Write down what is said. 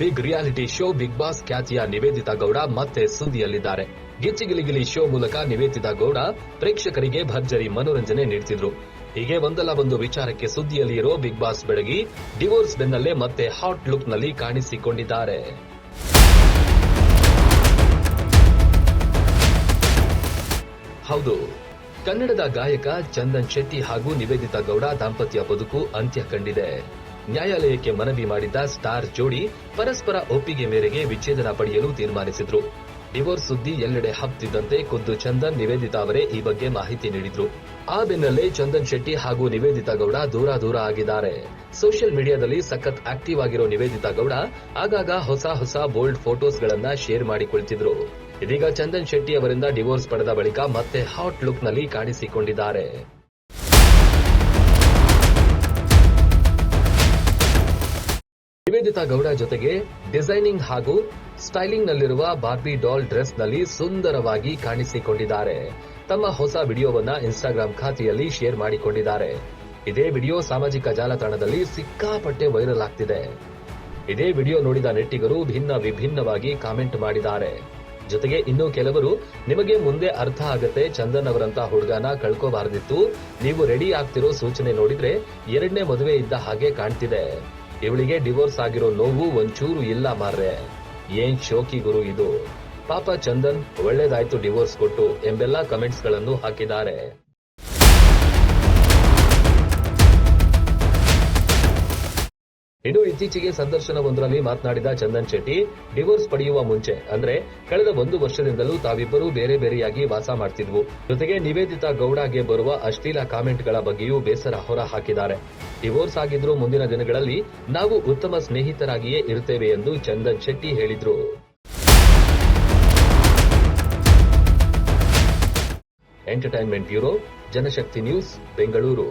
Big reality show big boss ಖ್ಯಾತಿಯ ನಿವೇದಿತಾ ಗೌಡ ಮತ್ತೆ ಸುದ್ದಿಯಲ್ಲಿದ್ದಾರೆ. ಗಿಚ್ಚಿಗಿಲಿಗಿಲಿ show ಮೂಲಕ ನಿವೇದಿತಾ ಗೌಡ ಪ್ರೇಕ್ಷಕರಿಗೆ ಭರ್ಜರಿ ಮನೋರಂಜನೆ ನೀಡುತ್ತಿದ್ರು ಹೀಗೆ ಒಂದಲ್ಲ ಒಂದು ವಿಚಾರಕ್ಕೆ ಸುದ್ದಿಯಲ್ಲಿ ಇರೋ ಬಿಗ್ ಬಾಸ್ ಬೆಳಗಿ ಡಿವೋರ್ಸ್ ಬೆನ್ನಲ್ಲೇ ಮತ್ತೆ ಹಾಟ್ ಲುಕ್ನಲ್ಲಿ ಕಾಣಿಸಿಕೊಂಡಿದ್ದಾರೆ. ಹೌದು, ಕನ್ನಡದ ಗಾಯಕ ಚಂದನ್ ಶೆಟ್ಟಿ ಹಾಗೂ ನಿವೇದಿತಾ ಗೌಡ ದಾಂಪತ್ಯ ಬದುಕು ಅಂತ್ಯ ಕಂಡಿದೆ. ನ್ಯಾಯಾಲಯಕ್ಕೆ ಮನವಿ ಮಾಡಿದ್ದ ಸ್ಟಾರ್ ಜೋಡಿ ಪರಸ್ಪರ ಒಪ್ಪಿಗೆ ಮೇರೆಗೆ ವಿಚ್ಛೇದನ ಪಡೆಯಲು ತೀರ್ಮಾನಿಸಿದ್ರು. ಡಿವೋರ್ಸ್ ಸುದ್ದಿ ಎಲ್ಲೆಡೆ ಹಬ್ತಿದ್ದಂತೆ ಖುದ್ದು ಚಂದನ್, ನಿವೇದಿತಾ ಅವರೇ ಈ ಬಗ್ಗೆ ಮಾಹಿತಿ ನೀಡಿದ್ರು. ಆ ಬೆನ್ನಲ್ಲೇ ಚಂದನ್ ಶೆಟ್ಟಿ ಹಾಗೂ ನಿವೇದಿತಾ ಗೌಡ ದೂರ ದೂರ ಆಗಿದ್ದಾರೆ. ಸೋಷಿಯಲ್ ಮೀಡಿಯಾದಲ್ಲಿ ಸಖತ್ ಆಕ್ಟಿವ್ ಆಗಿರೋ ನಿವೇದಿತಾ ಗೌಡ ಆಗಾಗ ಹೊಸ ಹೊಸ ಬೋಲ್ಡ್ ಫೋಟೋಸ್ ಗಳನ್ನ ಶೇರ್ ಮಾಡಿಕೊಳ್ತಿದ್ರು. ಇದೀಗ ಚಂದನ್ ಶೆಟ್ಟಿ ಅವರಿಂದ ಡಿವೋರ್ಸ್ ಪಡೆದ ಬಳಿಕ ಮತ್ತೆ ಹಾಟ್ ಲುಕ್ನಲ್ಲಿ ಕಾಣಿಸಿಕೊಂಡಿದ್ದಾರೆ. ನಿವೇದಿತಾ ಗೌಡ ಜೊತೆಗೆ ಡಿಸೈನಿಂಗ್ ಹಾಗೂ ಸ್ಟೈಲಿಂಗ್ ನಲ್ಲಿರುವ ಬಾರ್ಬಿ ಡಾಲ್ ಡ್ರೆಸ್ನಲ್ಲಿ ಸುಂದರವಾಗಿ ಕಾಣಿಸಿಕೊಂಡಿದ್ದಾರೆ. ತಮ್ಮ ಹೊಸ ವಿಡಿಯೋವನ್ನ ಇನ್ಸ್ಟಾಗ್ರಾಂ ಖಾತೆಯಲ್ಲಿ ಶೇರ್ ಮಾಡಿಕೊಂಡಿದ್ದಾರೆ. ಇದೇ ವಿಡಿಯೋ ಸಾಮಾಜಿಕ ಜಾಲತಾಣದಲ್ಲಿ ಸಿಕ್ಕಾಪಟ್ಟೆ ವೈರಲ್ ಆಗ್ತಿದೆ. ಇದೇ ವಿಡಿಯೋ ನೋಡಿದ ನೆಟ್ಟಿಗರು ಭಿನ್ನ ವಿಭಿನ್ನವಾಗಿ ಕಾಮೆಂಟ್ ಮಾಡಿದ್ದಾರೆ. ಜೊತೆಗೆ ಇನ್ನು ಕೆಲವರು, ನಿಮಗೆ ಮುಂದೆ ಅರ್ಥ ಆಗತ್ತೆ ಚಂದನ್ ಅವರಂತ ಹುಡುಗನ ಕಳ್ಕೋಬಾರದಿತ್ತು. ನೀವು ರೆಡಿ ಆಗ್ತಿರೋ ಸೂಚನೆ ನೋಡಿದ್ರೆ ಎರಡನೇ ಮದುವೆ ಇದ್ದ ಹಾಗೆ ಕಾಣ್ತಿದೆ. ಇವಳಿಗೆ ಡಿವೋರ್ಸ್ ಆಗಿರೋ ನೋವು ಒಂಚೂರು ಇಲ್ಲ ಮಾರ್ರೆ. ಏನ್ ಶೋಕಿ ಗುರು ಇದು? ಪಾಪ ಚಂದನ್ ಒಳ್ಳೇದಾಯ್ತು ಡಿವೋರ್ಸ್ ಕೊಟ್ಟು ಎಂಬೆಲ್ಲಾ ಕಮೆಂಟ್ಸ್ಗಳನ್ನು ಹಾಕಿದ್ದಾರೆ. ಇನ್ನು ಇತ್ತೀಚೆಗೆ ಸಂದರ್ಶನವೊಂದರಲ್ಲಿ ಮಾತನಾಡಿದ ಚಂದನ್ ಶೆಟ್ಟಿ, ಡಿವೋರ್ಸ್ ಪಡೆಯುವ ಮುಂಚೆ, ಅಂದ್ರೆ ಕಳೆದ ಒಂದು ವರ್ಷದಿಂದಲೂ ತಾವಿಬ್ಬರೂ ಬೇರೆ ಬೇರೆಯಾಗಿ ವಾಸ ಮಾಡ್ತಿದ್ವು. ಜೊತೆಗೆ ನಿವೇದಿತಾ ಗೌಡಗೆ ಬರುವ ಅಶ್ಲೀಲ ಕಾಮೆಂಟ್ಗಳ ಬಗ್ಗೆಯೂ ಬೇಸರ ಹೊರ ಹಾಕಿದ್ದಾರೆ ಡಿವೋರ್ಸ್ ಆಗಿದ್ರು ಮುಂದಿನ ದಿನಗಳಲ್ಲಿ ನಾವು ಉತ್ತಮ ಸ್ನೇಹಿತರಾಗಿಯೇ ಇರುತ್ತೇವೆ ಎಂದು ಚಂದನ್ ಶೆಟ್ಟಿ ಹೇಳಿದ್ರು. Entertainment bureau, Janashakti news, Bengaluru.